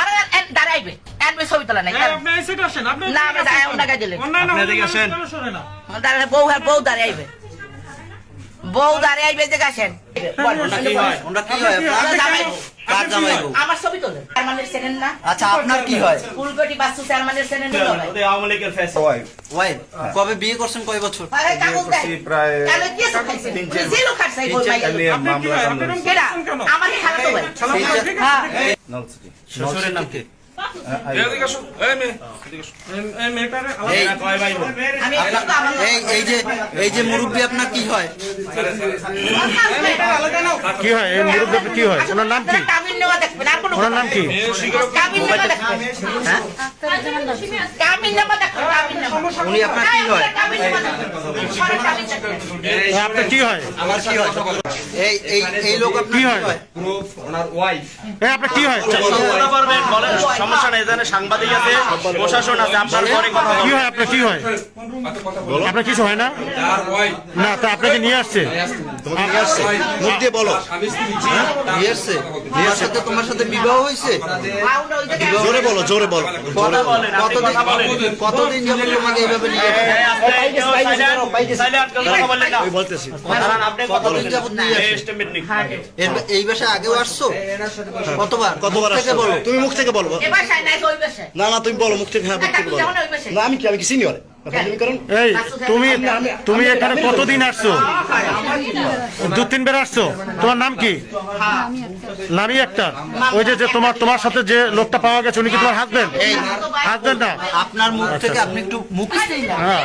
আরে দাঁড়াইবে। এনবে ছবি তোলা নাই আপনি সাইডে আসেন আপনি না, আমি অন্য। আপনি এদিকে আসেন। দাঁড়াই বউ হ্যাঁ বউ দাঁড়াইবে। বউ দাঁড়াইবে যে গেছেন। কি হয়? হয়? আমার ছবি তোলেন। চেয়ারম্যানের চেনেন না? আচ্ছা আপনার কি হয়? ফুলকটি চেয়ারম্যানের চেনেন কবে বিয়ে করছেন কয় বছর? প্রায় হয়? আমার শ্বশুরের নাম কি? এই যে এই যে মুরব্বী আপনার কি হয়? কি হয়? এই মুরব্বী কি হয়? ওনার নাম কি? নেওয়া দেখবেন আর কোনো ওনার নাম কি? কাবিন নেওয়া দেখবেন। হ্যাঁ? কাবিন নেওয়া দেখবেন কাবিন নেওয়া উনি আপনার কি হয়? আপনার কি হয়? আমার কি হয়? এই এই এই লোক কি কি হয়? হয়? এই আপনার কি হয়? পারবেন বলেন। সমস্যা নেই এখানে সাংবাদিক আছে প্রশাসন আছে আপনার পরে কথা কি হয়? আপনার কি হয়? আপনার কিছু হয় না? না তা আপনাকে নিয়ে আসছে। নিয়ে আসছে? মুখ দিয়ে বলো। হ্যাঁ? নিয়ে আসছে? তোমার সাথে তোমার সাথে বিবাহ হয়েছে? জোরে বলো জোরে বলো কতদিন কতদিন তোমাকে এইভাবে নিয়ে কথা কতদিন যাবত নিয়ে এই বাসায় আগেও আসছো? কতবার? কতবার থেকে বলো। তুমি মুখ থেকে বলো। না না তুমি বলো মুখ থেকে হ্যাঁ মুখ থেকে বলো। না আমি কি আমি কি সিনিয়র এই তুমি তুমি এখানে কতদিন আসছো? দু তিনবার আসছো? তোমার নাম কি? নামই একটা। ওই যে যে তোমার তোমার সাথে যে লোকটা পাওয়া গেছে উনি কি তোমার হাজবেন্ড হাজবেন্ড না? আপনার মুখ থেকে আপনি একটু মুখ হ্যাঁ।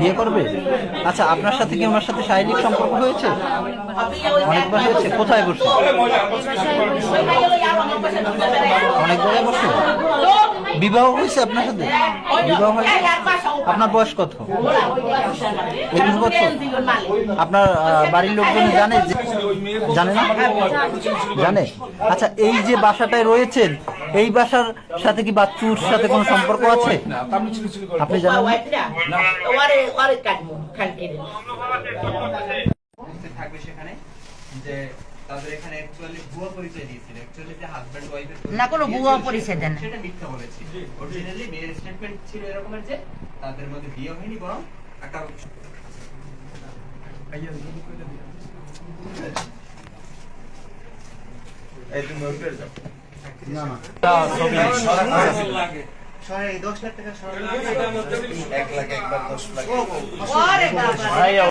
বিয়ে করবে? আচ্ছা আপনার সাথে কি ওনার সাথে শারীরিক সম্পর্ক হয়েছে? অনেকবার হয়েছে? কোথায় বসে? অনেক জায়গায় বসে? বিবাহ হয়েছে আপনার সাথে? বিবাহ হয়েছে? আপনার বয়স কত? একুশ বছর। আপনার বাড়ির লোকজন জানে জানে না? জানে? আচ্ছা এই যে বাসাটায় রয়েছেন এই বাসার সাথে কি বাচ্চুর সাথে কোনো সম্পর্ক আছে? আপনি জানেন থাকবে সেখানে যে তাদের এখানে অ্যাকচুয়ালি ভুয়া পরিচয় দিয়েছিল অ্যাকচুয়ালি যে হাজব্যান্ড ওয়াইফের না। কোনো ভুয়া পরিচয় দেন সেটা মিথ্যা বলেছে। অরিজিনালি মেয়ের স্টেটমেন্ট ছিল এরকমের যে তাদের মধ্যে বিয়ে হয়নি বরং একটা এই তুমি উঠে যাও এক লাখ একবার দশ লাখ ওরে বাবা